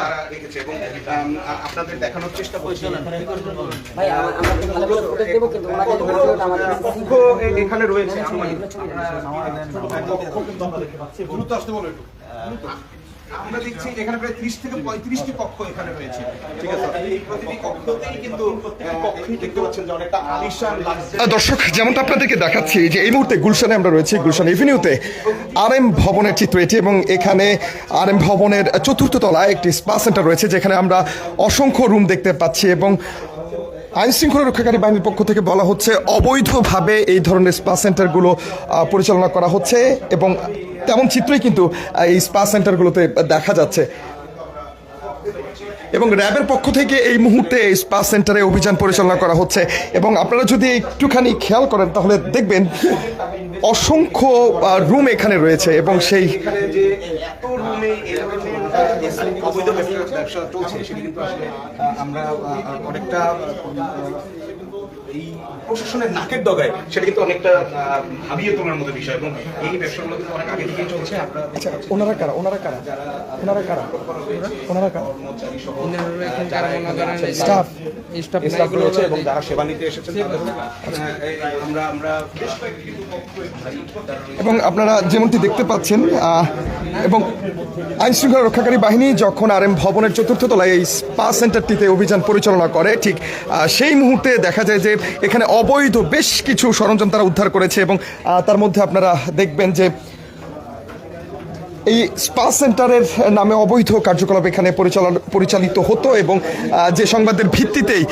তারা রেখেছে এবং আপনাদের দেখানোর চেষ্টা করছি। এখানে রয়েছে করে ফুটেজ আমরা দেখছি এখানে প্রায় ত্রিশ থেকে পঁয়ত্রিশটি কক্ষ এখানে রয়েছে। ঠিক আছে। এই প্রতিটি কক্ষতেই কিন্তু কক্ষই দেখতে পাচ্ছেন যে অনেকটা আলিশান দর্শক যেমনটা আপনাদেরকে দেখাচ্ছি যে এই মুহূর্তে গুলশানে আমরা রয়েছি গুলশান এভিনিউতে। আর এম ভবনের চিত্র এটি এবং এখানে আর এম ভবনের চতুর্থ তলায় একটি স্পা সেন্টার রয়েছে যেখানে আমরা অসংখ্য রুম দেখতে পাচ্ছি এবং আইন শৃঙ্খলা রক্ষাকারী বাহিনীর পক্ষ থেকে বলা হচ্ছে অবৈধভাবে এই ধরনের স্পা সেন্টারগুলো পরিচালনা করা হচ্ছে এবং তেমন চিত্রই কিন্তু এই স্পা সেন্টারগুলোতে দেখা যাচ্ছে। এবং র্যাবের পক্ষ থেকে এই মুহূর্তে স্পা সেন্টারে অভিযান পরিচালনা করা হচ্ছে। এবং আপনারা যদি একটুখানি খেয়াল করেন, তাহলে দেখবেন অসংখ্য রুম এখানে রয়েছে এবং সেই আমরা অনেকটা এই প্রশাসনের নাকের ডগায় সেটা কিন্তু অনেকটা ভাবিয়ে তোলার মতো বিষয় এবং এই ব্যবসাগুলো কিন্তু অনেক আগে থেকেই চলছে। আমরা আচ্ছা ওনারা কারা? ওনারা কারা? ওনারা কারা? ওনারা কারা? স্টাফ। স্টাফ স্টাফ রয়েছে এবং যারা সেবা নিতে এসেছেন আমরা আমরা। এবং আপনারা যেমনটি দেখতে পাচ্ছেন আহ, এবং আইন শৃঙ্খলা রক্ষাকারী বাহিনী যখন আর এম ভবনের চতুর্থ তলায় এই স্পা সেন্টারটিতে অভিযান পরিচালনা করে ঠিক সেই মুহূর্তে দেখা যায় যে এখানে অবৈধ বেশ কিছু সরঞ্জাম তারা উদ্ধার করেছে এবং তার মধ্যে আপনারা দেখবেন যে এই স্পা সেন্টারের নামে অবৈধ কার্যকলাপ এখানে পরিচালিত হতো এবং যে সংবাদের ভিত্তিতেই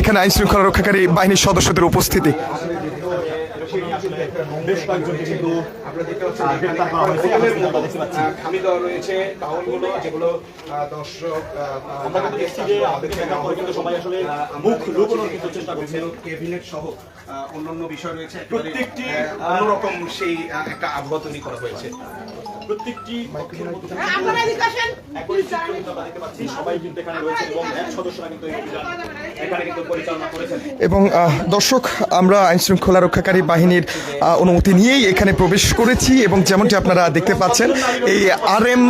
এখানে আইনশৃঙ্খলা রক্ষাকারী বাহিনীর সদস্যদের উপস্থিতি। বেশ কয়েকজনকে কিন্তু আমরা দেখতে পাচ্ছি যে এখানে হোটেলের মতো, আহ, খামি দেওয়া রয়েছে টাউনগুলো যেগুলো আহ, দর্শক আমরা কিন্তু দেখছি যে আমাদেরকে দেখা করে কিন্তু সবাই আসলে মুখ লুকোনোর কিন্তু চেষ্টা করছে। ক্যাবিনেট সহ আহ, অন্যান্য বিষয় রয়েছে প্রত্যেকটি অন্যরকম সেই একটা আবহাওয়া তৈরি করা হয়েছে। প্রত্যেকটি রয়েছে এবং এক সদস্যরা কিন্তু এই অভিযান এখানে কিন্তু পরিচালনা করেছেন। এবং আহ, দর্শক আমরা আইন শৃঙ্খলা রক্ষাকারী বাহিনীর অনুমতি নিয়েই এখানে প্রবেশ করেছি এবং যেমনটি আপনারা দেখতে পাচ্ছেন এই আর এম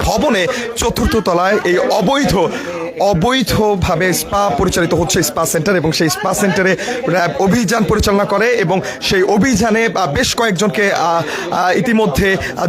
ভবনে চতুর্থ তলায় এই অবৈধ অবৈধভাবে স্পা পরিচালিত হচ্ছে স্পা সেন্টার এবং সেই স্পা সেন্টারে র্যাব অভিযান পরিচালনা করে এবং সেই অভিযানে বেশ কয়েকজনকে ইতিমধ্যে আহ,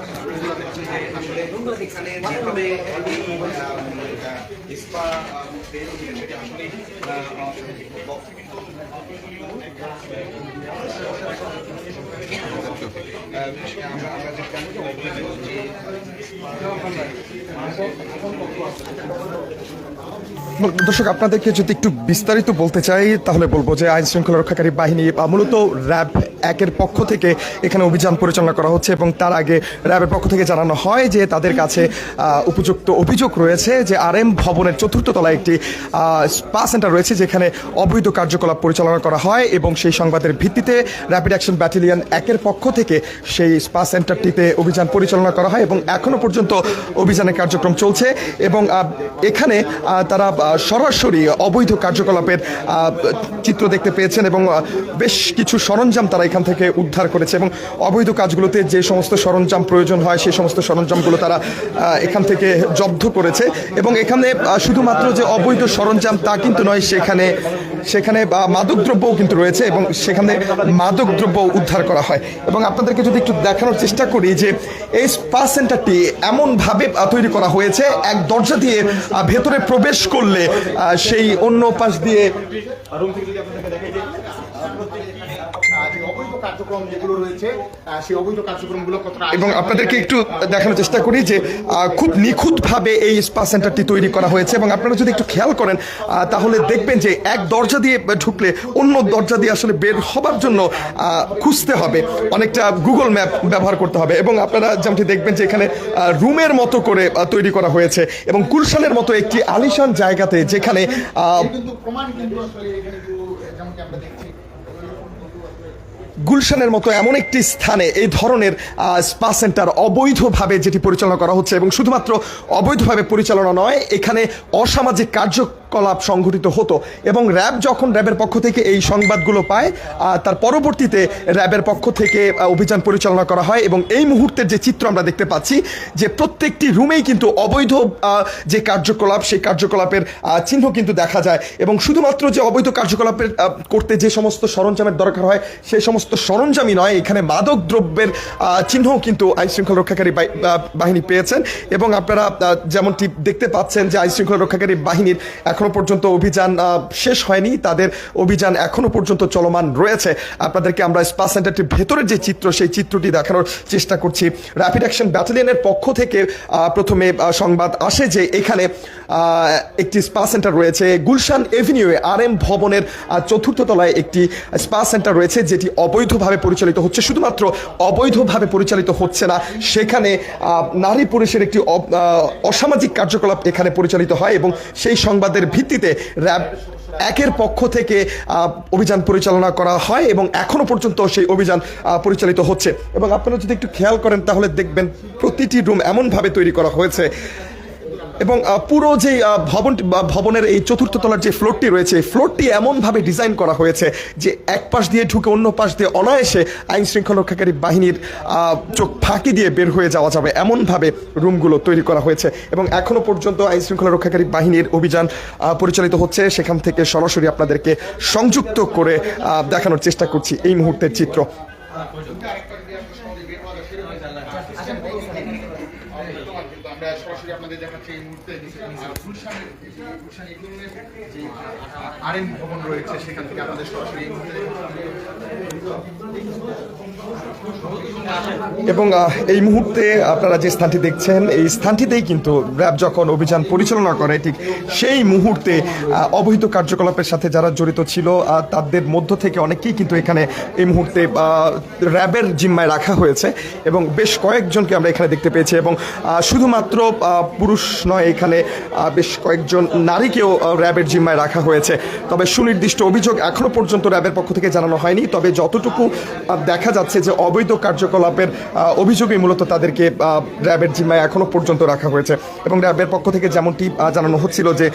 দর্শক, আপনাদেরকে যদি একটু বিস্তারিত বলতে চাই, তাহলে বলব যে আইন শৃঙ্খলা রক্ষাকারী বাহিনী বা মূলত র্যাব একের পক্ষ থেকে এখানে অভিযান পরিচালনা করা হচ্ছে এবং তার আগে র্যাবের পক্ষ থেকে জানানো হয় যে তাদের কাছে উপযুক্ত অভিযোগ রয়েছে যে আর এম ভবনের চতুর্থ তলায় একটি স্পা সেন্টার রয়েছে যেখানে অবৈধ কার্যকলাপ পরিচালনা করা হয় এবং সেই সংবাদের ভিত্তিতে র্যাপিড অ্যাকশন ব্যাটালিয়ন একের পক্ষ থেকে সেই স্পা সেন্টারটিতে অভিযান পরিচালনা করা হয় এবং এখনও পর্যন্ত অভিযানের কার্যক্রম চলছে এবং এখানে তারা সরাসরি অবৈধ কার্যকলাপের চিত্র দেখতে পেয়েছেন এবং বেশ কিছু সরঞ্জাম তারা এখান থেকে উদ্ধার করেছে এবং অবৈধ কাজগুলোতে যে সমস্ত সরঞ্জাম প্রয়োজন হয় সেই সমস্ত সরঞ্জামগুলো তারা এখান থেকে জব্দ করেছে। এবং এখানে শুধুমাত্র যে অবৈধ সরঞ্জাম তা কিন্তু নয়, সেখানে সেখানে মাদকদ্রব্যও কিন্তু রয়েছে এবং সেখানে মাদকদ্রব্য উদ্ধার করা হয়। এবং আপনাদেরকে যদি একটু দেখানোর চেষ্টা করি যে, এই স্পা সেন্টারটি এমনভাবে তৈরি করা হয়েছে, এক দরজা দিয়ে ভেতরে প্রবেশ করলে সেই অন্য পাশ দিয়ে আপনাদেরকে যে প্রত্যেকটি আহ, যে অবৈধ কার্যক্রম যেগুলো রয়েছে সেই অবৈধ কার্যক্রমগুলো কতটা এবং আপনাদেরকে একটু দেখানোর চেষ্টা করি যে খুব নিখুঁতভাবে এই স্পা সেন্টারটি তৈরি করা হয়েছে এবং আপনারা যদি একটু খেয়াল করেন তাহলে দেখবেন যে এক দরজা দিয়ে ঢুকলে অন্য দরজা দিয়ে আসলে বের হবার জন্য খুঁজতে হবে। অনেকটা গুগল ম্যাপ ব্যবহার করতে হবে এবং আপনারা যেমনটি দেখবেন যে এখানে রুমের মতো করে তৈরি করা হয়েছে এবং গুলশানের মতো একটি আলিশান জায়গাতে যেখানে প্রমাণ কিন্তু আসলে এখানে যেমনটি আমরা দেখছি গুলশানের মতো এমন একটি স্থানে এই ধরনের স্পা সেন্টার অবৈধভাবে যেটি পরিচালনা করা হচ্ছে এবং শুধুমাত্র অবৈধভাবে পরিচালনা নয়, এখানে অসামাজিক কার্যকলাপ সংঘটিত হতো এবং র্যাব যখন র্যাবের পক্ষ থেকে এই সংবাদগুলো পায় তার পরবর্তীতে র্যাবের পক্ষ থেকে অভিযান পরিচালনা করা হয় এবং এই মুহূর্তের যে চিত্র আমরা দেখতে পাচ্ছি যে প্রত্যেকটি রুমেই কিন্তু অবৈধ যে কার্যকলাপ, সেই কার্যকলাপের চিহ্ন কিন্তু দেখা যায় এবং শুধুমাত্র যে অবৈধ কার্যকলাপের করতে যে সমস্ত সরঞ্জামের দরকার হয় সেই সমস্ত সরঞ্জামই নয়, এখানে মাদক দ্রব্যের চিহ্নও কিন্তু আইন শৃঙ্খলা রক্ষাকারী বাহিনী পেয়েছেন এবং আপনারা যেমনটি দেখতে পাচ্ছেন যে আইন শৃঙ্খলা রক্ষাকারী বাহিনীর এখনও পর্যন্ত অভিযান শেষ হয়নি। তাদের অভিযান এখনও পর্যন্ত চলমান রয়েছে। আপনাদেরকে আমরা স্পা সেন্টারটির ভেতরের যে চিত্র, সেই চিত্রটি দেখানোর চেষ্টা করছি। র্যাপিড অ্যাকশন ব্যাটালিয়নের পক্ষ থেকে প্রথমে সংবাদ আসে যে এখানে একটি স্পা সেন্টার রয়েছে। গুলশান এভিনিউয়ে আর এম ভবনের চতুর্থ তলায় একটি স্পা সেন্টার রয়েছে, যেটি অবৈধভাবে পরিচালিত হচ্ছে। শুধুমাত্র অবৈধভাবে পরিচালিত হচ্ছে না, সেখানে নারী পুরুষের একটি অসামাজিক কার্যকলাপ এখানে পরিচালিত হয় এবং সেই সংবাদের ভিত্তিতে র্যাব একের পক্ষ থেকে অভিযান পরিচালনা করা হয় এবং এখনও পর্যন্ত সেই অভিযান পরিচালিত হচ্ছে। এবং আপনারা যদি একটু খেয়াল করেন, তাহলে দেখবেন প্রতিটি রুম এমনভাবে তৈরি করা হয়েছে। এবং পুরো যে ভবনটি ভবনের এই চতুর্থ তলার যে ফ্লোরটি রয়েছে ফ্লোরটি এমনভাবে ডিজাইন করা হয়েছে যে এক পাশ দিয়ে ঢুকে অন্য পাশ দিয়ে অনায়াসে আইন শৃঙ্খলা রক্ষাকারী বাহিনীর চোখ ফাঁকি দিয়ে বের হয়ে যাওয়া যাবে এমনভাবে রুমগুলো তৈরি করা হয়েছে। এবং এখনও পর্যন্ত আইন শৃঙ্খলা রক্ষাকারী বাহিনীর অভিযান পরিচালিত হচ্ছে। সেখান থেকে সরাসরি আপনাদেরকে সংযুক্ত করে দেখানোর চেষ্টা করছি এই মুহূর্তের চিত্র। আমরা সরাসরি আপনাদের দেখাচ্ছি এই মুহূর্তে আহ, যে গুলশান আর এম ভবন রয়েছে সেখান থেকে আপনাদের সরাসরি এই মুহূর্তে এবং এই মুহূর্তে আপনারা যে স্থানটি দেখছেন, এই স্থানটিতেই কিন্তু র্যাব যখন অভিযান পরিচালনা করে, ঠিক সেই মুহূর্তে অবৈধ কার্যকলাপের সাথে যারা জড়িত ছিল তাদের মধ্য থেকে অনেকেই কিন্তু এখানে এই মুহূর্তে র্যাবের জিম্মায় রাখা হয়েছে এবং বেশ কয়েকজনকে আমরা এখানে দেখতে পেয়েছি এবং শুধুমাত্র পুরুষ নয়, এখানে বেশ কয়েকজন নারীকেও র্যাবের জিম্মায় রাখা হয়েছে। তবে সুনির্দিষ্ট অভিযোগ এখনও পর্যন্ত র্যাবের পক্ষ থেকে জানানো হয়নি। তবে যতটুকু দেখা যাচ্ছে যে অবৈধ কার্যকলাপের অভিযোগে মূলত তাদেরকে র্যাবের জিম্মায় এখনও পর্যন্ত রাখা হয়েছে। এবং র্যাবের পক্ষ থেকে যেমনটি জানানো হচ্ছিল যে